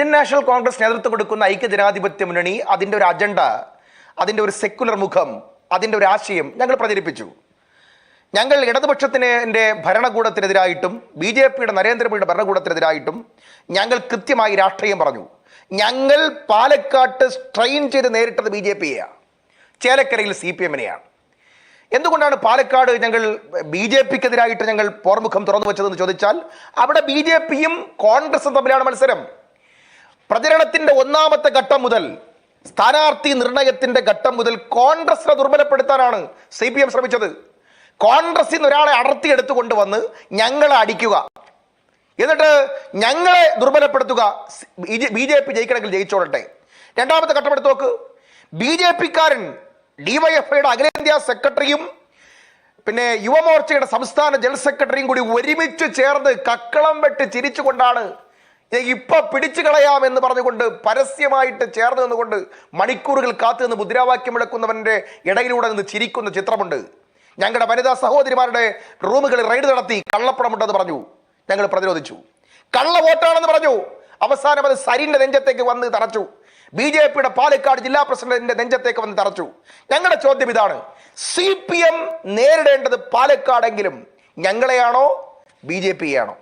Indian national Congress നേതൃത്വം കൊടുക്കുന്ന ഐക്യ ജനാധിപത്യ മുന്നണി അതിന്റെ ഒരു അജണ്ട അതിന്റെ ഒരു സെക്കുലർ മുഖം അതിന്റെ ഒരു ആശയം ഞങ്ങൾ പ്രചരിപ്പിച്ചു ഞങ്ങൾ ഇടതുപക്ഷത്തിന്റെ ഭരണകൂടത്തിനെതിരായിട്ടും ബി ജെ പിയുടെ നരേന്ദ്രമോദിയുടെ ഭരണകൂടത്തിനെതിരായിട്ടും ഞങ്ങൾ കൃത്യമായി രാഷ്ട്രീയം പറഞ്ഞു. ഞങ്ങൾ പാലക്കാട്ട് സ്ട്രെയിൻ ചെയ്ത് നേരിട്ടത് ബി ജെ പിയെയാണ് ചേലക്കരയിൽ സി പി എമ്മിനെയാണ്. എന്തുകൊണ്ടാണ് പാലക്കാട് ഞങ്ങൾ ബി ജെ പിക്കെതിരായിട്ട് ഞങ്ങൾ പോർമുഖം തുറന്നു വെച്ചതെന്ന് ചോദിച്ചാൽ അവിടെ ബി ജെ പിയും കോൺഗ്രസും തമ്മിലാണ് മത്സരം. പ്രചരണത്തിന്റെ ഒന്നാമത്തെ ഘട്ടം മുതൽ സ്ഥാനാർത്ഥി നിർണയത്തിന്റെ ഘട്ടം മുതൽ കോൺഗ്രസിനെ ദുർബലപ്പെടുത്താനാണ് സി പി എം ശ്രമിച്ചത്. കോൺഗ്രസിൽ നിന്ന് ഒരാളെ അടർത്തിയെടുത്തു കൊണ്ടുവന്ന് ഞങ്ങളെ അടിക്കുക. എന്നിട്ട് ഞങ്ങളെ ദുർബലപ്പെടുത്തുക. ബി ജെ പി ജയിക്കണമെങ്കിൽ ജയിച്ചോളട്ടെ രണ്ടാമത്തെ ഘട്ടം എടുത്ത് നോക്ക്. ബി ജെ പിക്കാരൻ ഡിവൈഎഫ്ഐയുടെ അഖിലേന്ത്യാ സെക്രട്ടറിയും പിന്നെ യുവമോർച്ചയുടെ സംസ്ഥാന ജനറൽ സെക്രട്ടറിയും കൂടി ഒരുമിച്ച് ചേർന്ന് കക്കളം വെട്ട് ചിരിച്ചുകൊണ്ടാണ് "ദേ ഇപ്പൊ പിടിച്ചു കളയാം എന്ന് പറഞ്ഞുകൊണ്ട് പരസ്യമായിട്ട് ചേർന്ന് നിന്നുകൊണ്ട് മണിക്കൂറുകൾ കാത്തു നിന്ന് മുദ്രാവാക്യം വിളക്കുന്നവന്റെ ഇടയിലൂടെ നിന്ന് ചിരിക്കുന്ന ചിത്രമുണ്ട്. ഞങ്ങളുടെ വനിതാ സഹോദരിമാരുടെ റൂമുകളിൽ റെയ്ഡ് നടത്തി കള്ളപ്പണമുണ്ടെന്ന് പറഞ്ഞു. ഞങ്ങൾ പ്രതിരോധിച്ചു. കള്ള വോട്ടാണെന്ന് പറഞ്ഞു. അവസാനം അത് സരിന്റെ നെഞ്ചത്തേക്ക് വന്ന് തറച്ചു. ബി ജെ പിയുടെ പാലക്കാട് ജില്ലാ പ്രസിഡന്റിന്റെ നെഞ്ചത്തേക്ക് വന്ന് തറച്ചു. ഞങ്ങളുടെ ചോദ്യം ഇതാണ്. സി പി എം നേരിടേണ്ടത് പാലക്കാടെങ്കിലും ഞങ്ങളെയാണോ ബി ജെ പിയാണോ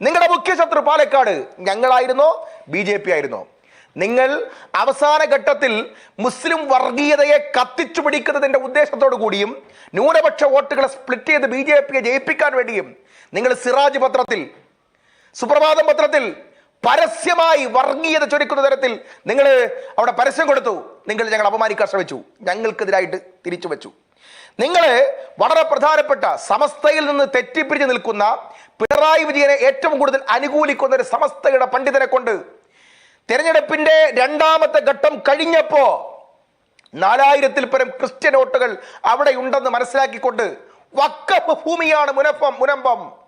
നിങ്ങളുടെ മുഖ്യ ശത്രു പാലക്കാട് ഞങ്ങളായിരുന്നോ ബി ജെ പി ആയിരുന്നോ. നിങ്ങൾ അവസാന ഘട്ടത്തിൽ മുസ്ലിം വർഗീയതയെ കത്തിച്ചു പിടിക്കുന്നതിന്റെ ഉദ്ദേശത്തോടു കൂടിയും ന്യൂനപക്ഷ വോട്ടുകളെ സ്പ്ലിറ്റ് ചെയ്ത് ബി ജെ പിയെ ജയിപ്പിക്കാൻ വേണ്ടിയും നിങ്ങൾ സിറാജ് പത്രത്തിൽ സുപ്രഭാതം പത്രത്തിൽ പരസ്യമായി വർഗീയത ചൊരിക്കുന്ന തരത്തിൽ നിങ്ങൾ അവിടെ പരസ്യം കൊടുത്തു. നിങ്ങൾ ഞങ്ങൾ അപമാനിക്കാൻ ശ്രമിച്ചു. ഞങ്ങൾക്കെതിരായിട്ട് തിരിച്ചു വെച്ചു നിങ്ങൾ വളരെ പ്രധാനപ്പെട്ട സമസ്തയിൽ നിന്ന് തെറ്റിപ്പിരിഞ്ഞ് നിൽക്കുന്ന പിണറായി വിജയനെ ഏറ്റവും കൂടുതൽ അനുകൂലിക്കുന്ന ഒരു സമസ്തയുടെ പണ്ഡിതനെ കൊണ്ട് തെരഞ്ഞെടുപ്പിന്റെ രണ്ടാമത്തെ ഘട്ടം കഴിഞ്ഞപ്പോ നാലായിരത്തിൽ പരം ക്രിസ്ത്യൻ വോട്ടുകൾ അവിടെ ഉണ്ടെന്ന് മനസ്സിലാക്കിക്കൊണ്ട് വക്കഫ് ഭൂമിയാണ് മുനപ്പം മുനമ്പം.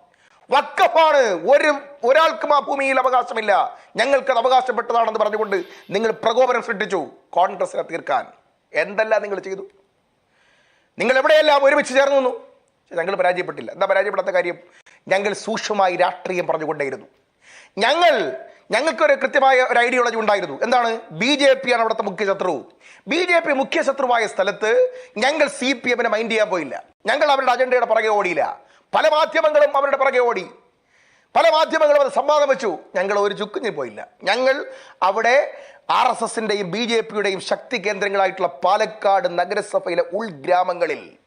വക്കഫാണ്. ഒരു ഒരാൾക്കും ആ ഭൂമിയിൽ അവകാശമില്ല. ഞങ്ങൾക്ക് അവകാശപ്പെട്ടതാണെന്ന് പറഞ്ഞുകൊണ്ട് നിങ്ങൾ പ്രകോപനം സൃഷ്ടിച്ചു. കോൺഗ്രസിനെ തീർക്കാൻ. എന്തെല്ലാം നിങ്ങൾ ചെയ്തു? നിങ്ങൾ എവിടെയെല്ലാം ഒരുമിച്ച് ചേർന്ന് ഞങ്ങൾ പരാജയപ്പെട്ടില്ല. എന്താ പരാജയപ്പെടാത്ത കാര്യം? ഞങ്ങൾ സൂക്ഷ്മമായി രാഷ്ട്രീയം പറഞ്ഞുകൊണ്ടേയിരുന്നു. ഞങ്ങൾ ഞങ്ങൾക്കൊരു കൃത്യമായ ഒരു ഐഡിയോളജി ഉണ്ടായിരുന്നു. എന്താണ്? ബി ജെ പി ആണ് അവിടുത്തെ മുഖ്യ ശത്രു. ബി ജെ പി മുഖ്യ ശത്രുവായ സ്ഥലത്ത് ഞങ്ങൾ സി പി എമ്മിനെ മൈൻഡ് ചെയ്യാൻ പോയില്ല. ഞങ്ങൾ അവരുടെ അജണ്ടയുടെ പുറകെ ഓടിയില്ല. പല മാധ്യമങ്ങളും അവരുടെ പുറകെ ഓടി. പല മാധ്യമങ്ങളും അത് സംവാദം വെച്ചു. ഞങ്ങൾ ഒരു ചുക്കുഞ്ഞി പോയില്ല. ഞങ്ങൾ അവിടെ ആർ എസ് എസിന്റെയും ബി ജെ പിയുടെയും ശക്തി കേന്ദ്രങ്ങളായിട്ടുള്ള പാലക്കാട് നഗരസഭയിലെ ഉൾഗ്രാമങ്ങളിൽ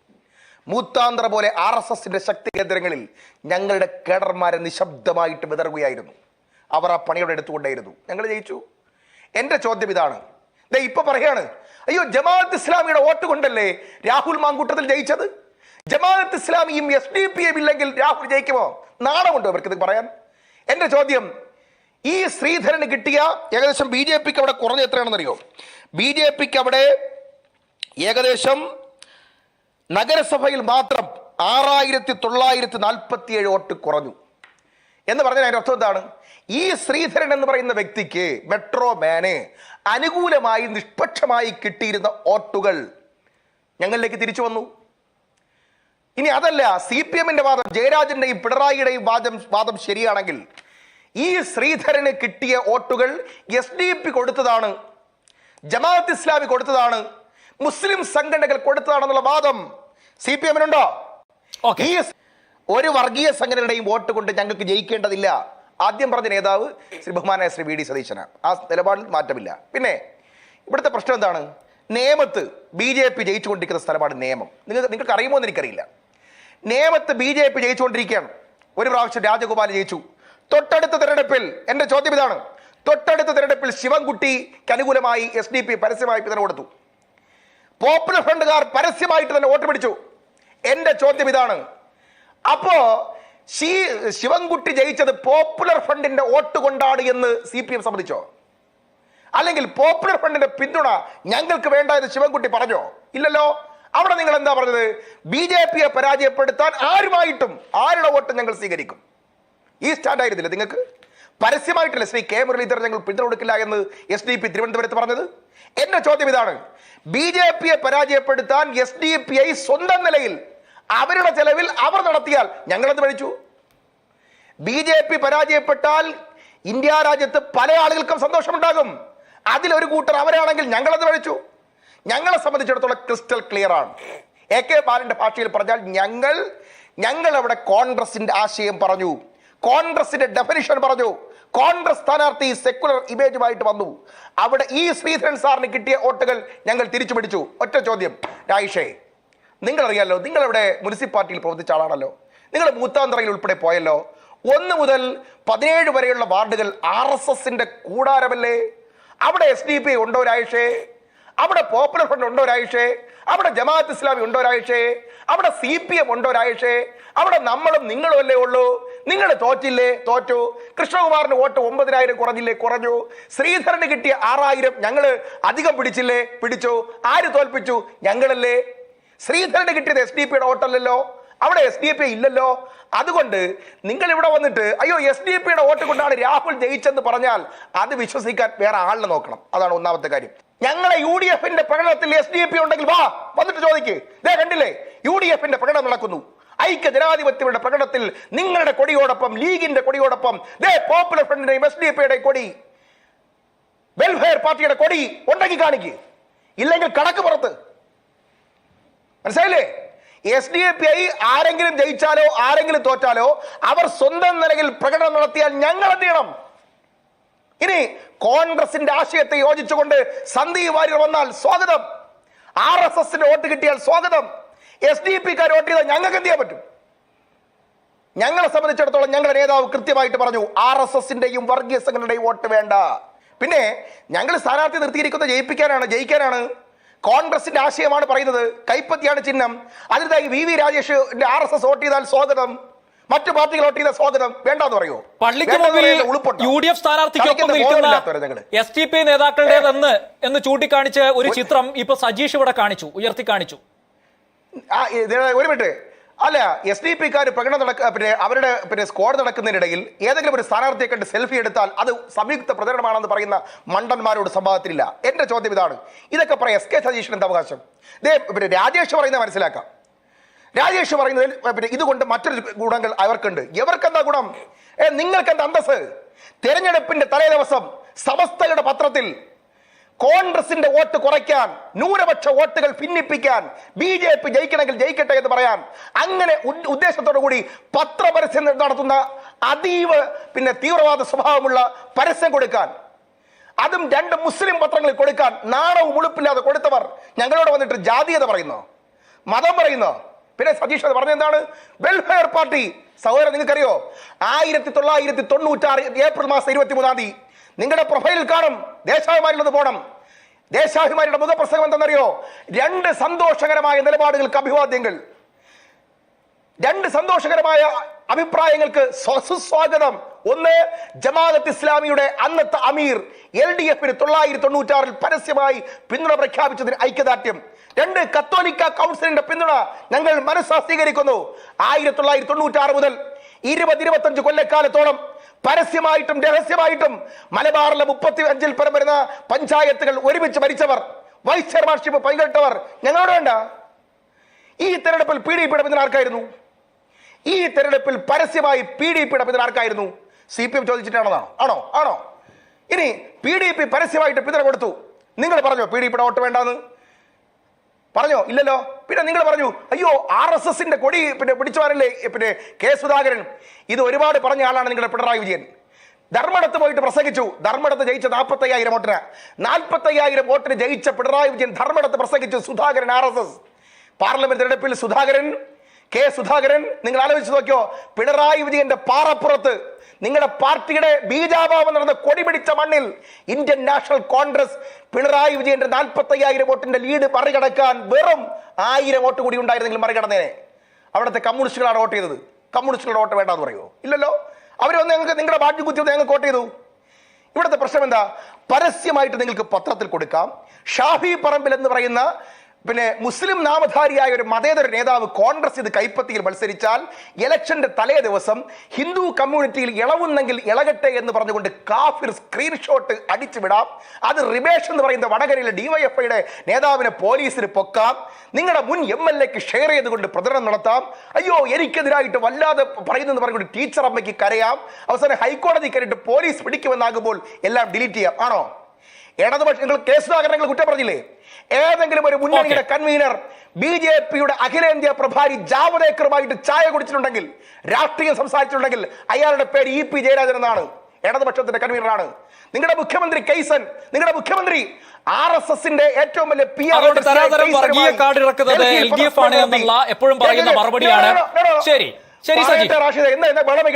മൂത്താന്ത്ര പോലെ ആർ എസ് എസിന്റെ ശക്തി കേന്ദ്രങ്ങളിൽ ഞങ്ങളുടെ കേഡർമാരെ നിശബ്ദമായിട്ട് വിതറുകയായിരുന്നു. അവർ ആ പണിയോടെ എടുത്തുകൊണ്ടേയിരുന്നു. ഞങ്ങൾ ജയിച്ചു. എന്റെ ചോദ്യം ഇതാണ്. ദേ ഇപ്പൊ പറയാണ് അയ്യോ ജമാഅത്ത് ഇസ്ലാമിയുടെ വോട്ട് കൊണ്ടല്ലേ രാഹുൽ മാങ്കൂട്ടത്തിൽ ജയിച്ചത്? ജമാഅത്ത് ഇസ്ലാമിയും എസ് ഡി പി എം ഇല്ലെങ്കിൽ രാഹുൽ ജയിക്കുമോ? നാണമുണ്ടോ അവർക്ക് ഇത് പറയാൻ? എന്റെ ചോദ്യം ഈ ശ്രീധരന് കിട്ടിയ ഏകദേശം ബി ജെ പിക്ക് അവിടെ കുറഞ്ഞ എത്രയാണെന്നറിയോ? ബി ജെ പിക്ക് അവിടെ ഏകദേശം നഗരസഭയിൽ മാത്രം ആറായിരത്തി തൊള്ളായിരത്തി നാൽപ്പത്തി ഏഴ് വോട്ട് കുറഞ്ഞു. എന്ന് പറഞ്ഞാൽ അതിന്റെ അർത്ഥം എന്താണ്? ഈ ശ്രീധരൻ എന്ന് പറയുന്ന വ്യക്തിക്ക് മെട്രോ മാന് അനുകൂലമായി നിഷ്പക്ഷമായി കിട്ടിയിരുന്ന വോട്ടുകൾ ഞങ്ങളിലേക്ക് തിരിച്ചു വന്നു. ഇനി അതല്ല സി പി എമ്മിന്റെ വാദം ജയരാജന്റെയും പിണറായിയുടെയും വാദം വാദം ശരിയാണെങ്കിൽ ഈ ശ്രീധരന് കിട്ടിയ വോട്ടുകൾ എസ് ഡി പി കൊടുത്തതാണ് ജമാഅത്ത് ഇസ്ലാമി കൊടുത്തതാണ് മുസ്ലിം സംഘടനകൾ കൊടുത്തതാണെന്നുള്ള വാദം സി പി എമ്മിനുണ്ടോ ഈ ഒരു വർഗീയ സംഘടനയുടെയും വോട്ട് കൊണ്ട് ഞങ്ങൾക്ക് ജയിക്കേണ്ടതില്ല. ആദ്യം പറഞ്ഞ നേതാവ് ശ്രീ ബഹുമാനായ ശ്രീ വി ഡി സതീശന ആ നിലപാടിൽ മാറ്റമില്ല. പിന്നെ ഇവിടുത്തെ പ്രശ്നം എന്താണ്? നേമത്ത് ബി ജെ പി ജയിച്ചുകൊണ്ടിരിക്കുന്ന സ്ഥലമാണ് നേമം. നിങ്ങൾ നിങ്ങൾക്ക് അറിയുമോ എന്ന് എനിക്കറിയില്ല. നേമത്ത് ബി ജെ പി ജയിച്ചുകൊണ്ടിരിക്കുകയാണ്. ഒരു പ്രാവശ്യം രാജഗോപാൽ ജയിച്ചു. തൊട്ടടുത്ത തെരഞ്ഞെടുപ്പിൽ എന്റെ ചോദ്യം ഇതാണ്. തൊട്ടടുത്ത തെരഞ്ഞെടുപ്പിൽ ശിവൻകുട്ടിക്ക് അനുകൂലമായി എസ് ഡി പി പരസ്യമായി പിന്തുണ കൊടുത്തു. പോപ്പുലർ ഫ്രണ്ടുകാർ പരസ്യമായിട്ട് തന്നെ വോട്ട് പിടിച്ചു. എന്റെ ചോദ്യം ഇതാണ്. അപ്പോ ശിവൻകുട്ടി ജയിച്ചത് പോപ്പുലർ ഫ്രണ്ടിന്റെ വോട്ട് കൊണ്ടാണ് എന്ന് സി പി എം സമ്മതിച്ചോ? അല്ലെങ്കിൽ പോപ്പുലർ ഫ്രണ്ടിന്റെ പിന്തുണ ഞങ്ങൾക്ക് വേണ്ട എന്ന് ശിവൻകുട്ടി പറഞ്ഞോ? ഇല്ലല്ലോ. അവിടെ നിങ്ങൾ എന്താ പറഞ്ഞത്? ബി ജെ പിയെ പരാജയപ്പെടുത്താൻ ആരുമായിട്ടും ആരുടെ വോട്ട് ഞങ്ങൾ സ്വീകരിക്കും? ഈ സ്റ്റാൻഡ് ആയിരുന്നില്ല നിങ്ങൾക്ക്? പരസ്യമായിട്ടില്ല ശ്രീ കെ മുരളീധരൻ ഞങ്ങൾ പിന്തുണ കൊടുക്കില്ല എന്ന് എസ് ഡി പി തിരുവനന്തപുരത്ത് പറഞ്ഞത്? എന്റെ ചോദ്യം ഇതാണ്. ബി ജെ പിയെ പരാജയപ്പെടുത്താൻ എസ് ഡി പി ഐ സ്വന്തം നിലയിൽ അവരുടെ ചെലവിൽ അവർ നടത്തിയാൽ ഞങ്ങളത് പഠിച്ചു? ബി ജെ പി പരാജയപ്പെട്ടാൽ ഇന്ത്യ രാജ്യത്ത് പല ആളുകൾക്കും സന്തോഷമുണ്ടാകും. അതിലൊരു കൂട്ടർ അവരാണെങ്കിൽ ഞങ്ങളത് പഠിച്ചു? ഞങ്ങളെ സംബന്ധിച്ചിടത്തോളം ക്രിസ്റ്റൽ ക്ലിയർ ആണ്. എ കെ ബാലന്റെ ഭാഷയിൽ പറഞ്ഞാൽ ഞങ്ങൾ ഞങ്ങൾ അവിടെ കോൺഗ്രസിന്റെ ആശയം പറഞ്ഞു. കോൺഗ്രസിന്റെ ഡെഫിനിഷൻ പറഞ്ഞു. കോൺഗ്രസ് സ്ഥാനാർത്ഥി സെക്കുലർ ഇമേജുമായിട്ട് വന്നു. അവിടെ ഈ ശ്രീധരൻ സാറിന് കിട്ടിയ വോട്ടുകൾ ഞങ്ങൾ തിരിച്ചു പിടിച്ചു ഒറ്റ ചോദ്യം. രായിഷേ നിങ്ങളറിയാലോ നിങ്ങളിവിടെ മുനിസിപ്പാലിറ്റിയിൽ പ്രവർത്തിച്ച ആളാണല്ലോ. നിങ്ങൾ മൂത്താന്തറയിൽ ഉൾപ്പെടെ പോയല്ലോ. ഒന്ന് മുതൽ പതിനേഴ് വരെയുള്ള വാർഡുകൾ ആർ എസ് എസിന്റെ കൂടാരമല്ലേ? അവിടെ എസ് ഡി പി ഉണ്ടോ രാഷേ അവിടെ പോപ്പുലർ ഫ്രണ്ട് ഉണ്ടോ രാഷേ അവിടെ ജമാഅത്ത് ഇസ്ലാമി ഉണ്ടോ രാഷേ അവിടെ സി പി എം ഉണ്ടോ രാഷേ അവിടെ നമ്മളും നിങ്ങളും അല്ലേ ഉള്ളൂ? നിങ്ങൾ തോറ്റില്ലേ? തോറ്റു. കൃഷ്ണകുമാറിന് വോട്ട് ഒമ്പതിനായിരം കുറഞ്ഞില്ലേ? കുറഞ്ഞു. ശ്രീധരന് കിട്ടിയ ആറായിരം ഞങ്ങൾ അധികം പിടിച്ചില്ലേ? പിടിച്ചു. ആര് തോൽപ്പിച്ചു? ഞങ്ങളല്ലേ. ശ്രീധരന് കിട്ടിയത് എസ് ഡി പിയുടെ വോട്ടല്ലല്ലോ. അവിടെ എസ് ഡി പി ഇല്ലല്ലോ. അതുകൊണ്ട് നിങ്ങൾ ഇവിടെ വന്നിട്ട് അയ്യോ എസ് ഡി പിയുടെ വോട്ട് കൊണ്ടാണ് രാഹുൽ ജയിച്ചെന്ന് പറഞ്ഞാൽ അത് വിശ്വസിക്കാൻ വേറെ ആളിനെ നോക്കണം. അതാണ് ഒന്നാമത്തെ കാര്യം. ഞങ്ങളെ യു ഡി എഫിന്റെ പ്രകടനത്തിൽ എസ് ഡി പി ഉണ്ടെങ്കിൽ വാ വന്നിട്ട് ചോദിക്ക്. ദേ കണ്ടില്ലേ? യു ഡി എഫിന്റെ പ്രകടനം നടക്കുന്നു. ഐക്യ ജനാധിപത്യങ്ങളുടെ പ്രകടനത്തിൽ നിങ്ങളുടെ കൊടിയോടൊപ്പം ലീഗിന്റെ കൊടിയോടൊപ്പം ദേ പോപ്പുലർ ഫ്രണ്ടിന്റെയും എസ് ഡി കൊടി വെൽഫെയർ പാർട്ടിയുടെ കൊടി ഉണ്ടെങ്കിൽ കാണിക്ക്. ഇല്ലെങ്കിൽ കണക്ക് പുറത്ത്. മനസ്സിലായില്ലേ? S D A P I ആരെങ്കിലും ജയിച്ചാലോ ആരെങ്കിലും തോറ്റാലോ അവർ സ്വന്തം നിലയിൽ പ്രകടനം നടത്തിയാൽ ഞങ്ങൾ എന്ത് ചെയ്യണം? ഇനി കോൺഗ്രസിന്റെ ആശയത്തെ യോജിച്ചുകൊണ്ട് സന്ദീപ് വാര്യർ വന്നാൽ സ്വാഗതം. ആർ എസ് എസിന്റെ വോട്ട് കിട്ടിയാൽ സ്വാഗതം. എസ് ഡി പി കാർ വോട്ട് ചെയ്താൽ ഞങ്ങൾക്ക് എന്ത് ചെയ്യാൻ പറ്റും? ഞങ്ങളെ സംബന്ധിച്ചിടത്തോളം ഞങ്ങളുടെ നേതാവ് കൃത്യമായിട്ട് പറഞ്ഞു ആർ എസ് എസിന്റെയും വർഗീയ സംഘടനയുടെയും വോട്ട് വേണ്ട. പിന്നെ ഞങ്ങൾ സ്ഥാനാർത്ഥി നിർത്തിയിരിക്കുന്നത് ജയിപ്പിക്കാനാണ് ജയിക്കാനാണ്. കോൺഗ്രസിന്റെ ആശയമാണ് പറയുന്നത് കൈപ്പത്തിയാണ് ചിഹ്നം. അതിനായി V V Rajesh R S S vote ചെയ്താൽ സ്വാഗതം. മറ്റു പാർട്ടികൾ വോട്ട് ചെയ്താൽ സ്വാഗതം. വേണ്ടെന്ന് പറയുമോ പള്ളിക്ക് മുമ്പിൽ യു ഡി എഫ് സ്ഥാനാർത്ഥിക്കൊപ്പം നിൽക്കുന്ന ഞങ്ങൾ. എസ് ടി പി നേതാക്കളുടേതെന്ന് എന്ന് ചൂണ്ടിക്കാണിച്ച് ഒരു ചിത്രം ഇപ്പൊ സജീഷ് ഇവിടെ കാണിച്ചു ഉയർത്തി കാണിച്ചു. ഒരു മിനിറ്റ്. അല്ല എസ് ഡി പി കാർ പ്രകടനം നടക്ക പിന്നെ അവരുടെ പിന്നെ സ്ക്വാഡ് നടക്കുന്നതിനിടയിൽ ഏതെങ്കിലും ഒരു സ്ഥാനാർത്ഥിയെ കണ്ട് സെൽഫി എടുത്താൽ അത് സംയുക്ത പ്രചരണമാണെന്ന് പറയുന്ന മണ്ടന്മാരോട് സംഭവത്തിലില്ല എന്റെ ചോദ്യം ഇതാണ്. ഇതൊക്കെ പറയാം എസ് കെ സതീഷിന് എന്താ അവകാശം? ദേ പിന്നെ രാജേഷ് പറയുന്നത് മനസ്സിലാക്കാം. രാജേഷ് പറയുന്നതിൽ പിന്നെ ഇതുകൊണ്ട് മറ്റൊരു ഗുണങ്ങൾ അവർക്കുണ്ട്. ഇവർക്കെന്താ ഗുണം? ഏ നിങ്ങൾക്ക് എന്താ അന്തസ് തെരഞ്ഞെടുപ്പിന്റെ തലേ ദിവസം സമസ്തയുടെ പത്രത്തിൽ കോൺഗ്രസിന്റെ വോട്ട് കുറയ്ക്കാൻ ന്യൂനപക്ഷ വോട്ടുകൾ ഭിന്നിപ്പിക്കാൻ ബി ജെ പി ജയിക്കണമെങ്കിൽ ജയിക്കട്ടെ എന്ന് പറയാൻ അങ്ങനെ ഉദ്- ഉദ്ദേശത്തോടു കൂടി പത്രപരസ്യം നടത്തുന്ന അതീവ പിന്നെ തീവ്രവാദ സ്വഭാവമുള്ള പരസ്യം കൊടുക്കാൻ അതും രണ്ട് മുസ്ലിം പത്രങ്ങളിൽ കൊടുക്കാൻ നാണവും ഉളുപ്പില്ലാതെ കൊടുത്തവർ ഞങ്ങളോട് വന്നിട്ട് ജാതീയത പറയുന്നു. മതം പറയുന്നു. പിന്നെ സതീഷ് അത് പറഞ്ഞ എന്താണ്? Welfare party. സഹോദരൻ നിങ്ങൾക്കറിയോ? ആയിരത്തി തൊള്ളായിരത്തി തൊണ്ണൂറ്റാറ് ഏപ്രിൽ മാസം ഇരുപത്തി മൂന്നാം തീയതി നിങ്ങളുടെ പ്രൊഫൈലിൽ കാണും ദേശാഭിമാനിയുള്ളത് പോണം ദേശാഭിമാനിയുടെ മുഖപ്രസംഗം എന്തെന്നറിയോ? രണ്ട് സന്തോഷകരമായ നിലപാടുകൾക്ക് അഭിവാദ്യങ്ങൾ. രണ്ട് സന്തോഷകരമായ അഭിപ്രായങ്ങൾക്ക് സ്വ- സുസ്വാഗതം ഒന്ന് ജമാഅത്ത് ഇസ്ലാമിയുടെ അന്നത്തെ അമീർ എൽ ഡി എഫിന് തൊള്ളായിരത്തി തൊണ്ണൂറ്റാറിൽ പരസ്യമായി പിന്തുണ പ്രഖ്യാപിച്ചതിന് ഐക്യദാർഢ്യം. രണ്ട് കത്തോലിക്ക കൗൺസിലിന്റെ പിന്തുണ ഞങ്ങൾ മനസ്സാ സ്വീകരിക്കുന്നു. ആയിരത്തി തൊള്ളായിരത്തി തൊണ്ണൂറ്റാറ് മുതൽ ഇരുപത് ഇരുപത്തഞ്ച് കൊല്ലക്കാലത്തോളം പരസ്യമായിട്ടും രഹസ്യമായിട്ടും മലബാറിലെ മുപ്പത്തി അഞ്ചിൽ പരം വരുന്ന പഞ്ചായത്തുകൾ ഒരുമിച്ച് മരിച്ചവർ വൈസ് ചെയർമാൻഷിപ്പ് പങ്കിട്ടവർ ഞങ്ങളോട് വേണ്ട. ഈ തെരഞ്ഞെടുപ്പിൽ പി ഡി ഈ തെരഞ്ഞെടുപ്പിൽ പരസ്യമായി പി ഡി പിയുടെ പിന്തുണ ആർക്കായിരുന്നു? സി പി എം ചോദിച്ചിട്ടാണോ ആണോ? ആണോ? ഇനി പി ഡി പി പരസ്യമായിട്ട് പിന്തുണ കൊടുത്തു. നിങ്ങൾ പറഞ്ഞോ പി ഡി പിയുടെ വോട്ട് വേണ്ടാന്ന്? പറഞ്ഞോ? ഇല്ലല്ലോ. പിന്നെ നിങ്ങൾ പറഞ്ഞു അയ്യോ ആർ എസ് എസിന്റെ കൊടി പിന്നെ പിടിച്ചുവാനല്ലേ പിന്നെ കെ സുധാകരൻ ഇത് ഒരുപാട് പറഞ്ഞ ആളാണ് നിങ്ങളുടെ പിണറായി വിജയൻ. ധർമ്മടത്ത് പോയിട്ട് പ്രസംഗിച്ചു. ധർമ്മടത്ത് ജയിച്ച നാൽപ്പത്തയ്യായിരം വോട്ടിന്. നാൽപ്പത്തയ്യായിരം വോട്ടിന് ജയിച്ച പിണറായി വിജയൻ ധർമ്മടത്ത് പ്രസംഗിച്ചു. Sudhakaran R S S. Parliament തെരഞ്ഞെടുപ്പിൽ സുധാകരൻ കെ സുധാകരൻ നിങ്ങൾ ആലോചിച്ച് നോക്കിയോ? പിണറായി വിജയന്റെ പാറപ്പുറത്ത് നിങ്ങളുടെ പാർട്ടിയുടെ ബീജാഭാവം നടന്ന കൊടി പിടിച്ച മണ്ണിൽ ഇന്ത്യൻ നാഷണൽ കോൺഗ്രസ് പിണറായി വിജയന്റെ നാൽപ്പത്തി അയ്യായിരം വോട്ടിന്റെ ലീഡ് മറികടക്കാൻ വെറും ആയിരം വോട്ട് കൂടി ഉണ്ടായിരുന്നെങ്കിൽ മറികടന്നേനെ. അവിടുത്തെ കമ്മ്യൂണിസ്റ്റുകളാണ് വോട്ട് ചെയ്തത്. കമ്മ്യൂണിസ്റ്റുകളുടെ വോട്ട് വേണ്ടെന്ന് പറയുമോ ഇല്ലല്ലോ. അവർ വന്ന് ഞങ്ങൾക്ക് നിങ്ങളുടെ ബാഡ്ജ് കുത്തി ഞങ്ങൾക്ക് വോട്ട് ചെയ്തു. ഇവിടുത്തെ പ്രശ്നം എന്താ? പരസ്യമായിട്ട് നിങ്ങൾക്ക് പത്രത്തിൽ കൊടുക്കാം. ഷാഫി പറമ്പിൽ എന്ന് പറയുന്ന പിന്നെ മുസ്ലിം നാമധാരിയായ ഒരു മതേതര നേതാവ് കോൺഗ്രസ് ഇത് കൈപ്പത്തിയിൽ മത്സരിച്ചാൽ ഇലക്ഷന്റെ തലേ ദിവസം ഹിന്ദു കമ്മ്യൂണിറ്റിയിൽ ഇളവുന്നെങ്കിൽ ഇളകട്ടെ എന്ന് പറഞ്ഞുകൊണ്ട് കാഫിർ സ്ക്രീൻഷോട്ട് അടിച്ചു വിടാം. അത് റിബേഷ് എന്ന് പറയുന്ന വടകരയിലെ ഡിവൈഎഫ്ഐയുടെ നേതാവിനെ പോലീസിന് പൊക്കാം. നിങ്ങളുടെ മുൻ എം എൽ എക്ക് ഷെയർ ചെയ്തുകൊണ്ട് പ്രചരണം നടത്താം. അയ്യോ എനിക്കെതിരായിട്ട് വല്ലാതെ പറയുന്നെന്ന് പറഞ്ഞുകൊണ്ട് ടീച്ചർ അമ്മയ്ക്ക് കരയാം. അവസാനം ഹൈക്കോടതി കയറിയിട്ട് പോലീസ് പിടിക്കുമെന്നാകുമ്പോൾ എല്ലാം ഡിലീറ്റ് ചെയ്യാം. ആണോ? ഇടതുപക്ഷ നിങ്ങൾ കേസ് കുറ്റം പറഞ്ഞില്ലേ? ഏതെങ്കിലും ഒരു മുന്നണിയുടെ കൺവീനർ ബി ജെ പിയുടെ അഖിലേന്ത്യാ പ്രഭാരി ജാവദേക്കറുമായിട്ട് ചായ കുടിച്ചിട്ടുണ്ടെങ്കിൽ രാഷ്ട്രീയം സംസാരിച്ചിട്ടുണ്ടെങ്കിൽ അയാളുടെ പേര് ഇ പി ജയരാജൻ എന്നാണ്. ഇടതുപക്ഷത്തിന്റെ കൺവീനറാണ്. നിങ്ങളുടെ മുഖ്യമന്ത്രി കൈസൻ നിങ്ങളുടെ മുഖ്യമന്ത്രി ആർ എസ് എസിന്റെ ഏറ്റവും വലിയ പി ആർ വർഗീയ കാർഡ് ഇറക്കുന്നത് എൽ ഡി എഫ് ആണ് എന്നുള്ള എപ്പോഴും പറയുന്ന മറുപടിയാണ്. ശരി. ശരി സജി. എന്താ എന്താ വെള്ളം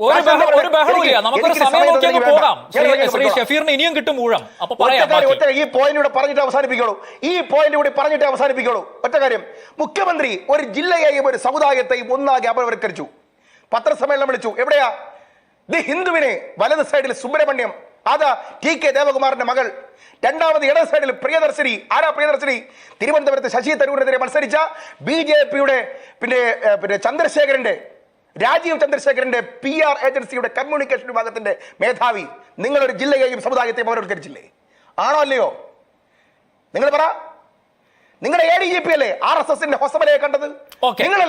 ഒരു ബഹളമില്ല നമുക്കൊരു സമയം നോക്കി അങ്ങ് പോകാം. ശ്രീ- ശ്രീ ഷഫീറിന് ഇനിയും കിട്ടും ഊഴം. അപ്പൊ പറയാം ഒറ്റ കാര്യം, ബാക്കി. ഒറ്റ ഈ പോയിന്റ് കൂടെ പറഞ്ഞിട്ട് അവസാനിപ്പിക്കോളൂ ഈ പോയിന്റ് കൂടി പറഞ്ഞിട്ട് അവസാനിപ്പിക്കോളൂ ഒറ്റ കാര്യം. മുഖ്യമന്ത്രി ഒരു ജില്ലയെയും ഒരു സമുദായത്തെയും ഒന്നാകെ അപവൽക്കരിച്ചു. പത്രസമ്മേളനം വിളിച്ചു. എവിടെയാ? ദി ഹിന്ദുവിനെ വലത് സൈഡിൽ സുബ്രഹ്മണ്യം. അതാ ടി കെ ദേവകുമാറിന്റെ മകൾ. രണ്ടാമത് ഇടത് സൈഡിൽ പ്രിയദർശിനി. ആരാ പ്രിയദർശിനി? തിരുവനന്തപുരത്ത് ശശി തരൂരിനെതിരെ മത്സരിച്ച ബി ജെ പിയുടെ പിന്നെ പിന്നെ ചന്ദ്രശേഖരന്റെ രാജീവ് ചന്ദ്രശേഖരന്റെ പി ആർ ഏജൻസിയുടെ കമ്മ്യൂണിക്കേഷൻ വിഭാഗത്തിന്റെ മേധാവി നിങ്ങളൊരു ജില്ലയെയും സമുദായത്തെയും പൗരവൽക്കരിച്ചില്ലേ ആണോ അല്ലയോ? നിങ്ങൾ പറ. നിങ്ങളുടെ എ ഡി ജി പി അല്ലേ? ആർ എസ് എസിന്റെ ഹൊസമലയെ കണ്ടത്? നിങ്ങളല്ലേ